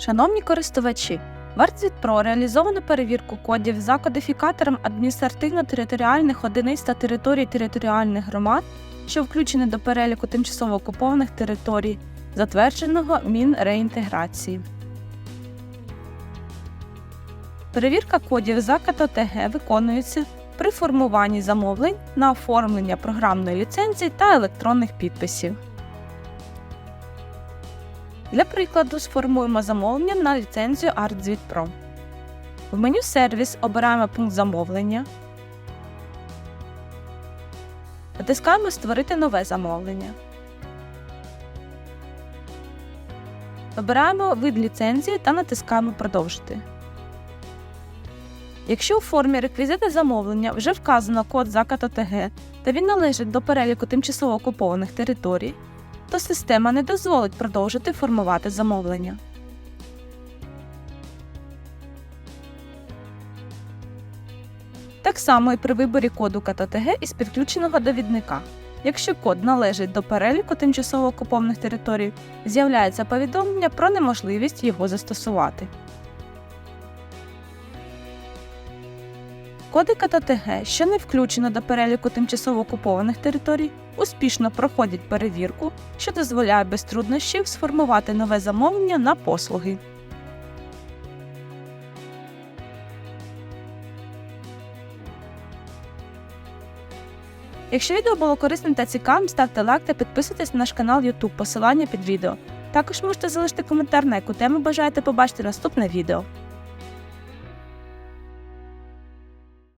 Шановні користувачі, ArtSuite реалізовано перевірку кодів за кодифікатором адміністративно-територіальних одиниць та територій територіальних громад, що включені до переліку тимчасово окупованих територій, затвердженого Мінреінтеграції. Перевірка кодів за КТТГ виконується при формуванні замовлень на оформлення програмної ліцензії та електронних підписів. Для прикладу сформуємо замовлення на ліцензію ArtSuite Pro. В меню Сервіс обираємо пункт замовлення. Натискаємо Створити нове замовлення. Обираємо вид ліцензії та натискаємо Продовжити. Якщо у формі реквізити замовлення вже вказано код заката ТГ та він належить до переліку тимчасово окупованих територій, то система не дозволить продовжити формувати замовлення. Так само і при виборі коду КТТГ із підключеного довідника. Якщо код належить до переліку тимчасово окупованих територій, з'являється повідомлення про неможливість його застосувати. Коди КТТГ, що не включено до переліку тимчасово окупованих територій, успішно проходять перевірку, що дозволяє без труднощів сформувати нове замовлення на послуги. Якщо відео було корисним та цікавим, ставте лайк та підписуйтесь на наш канал YouTube, посилання під відео. Також можете залишити коментар, на яку тему бажаєте побачити наступне відео.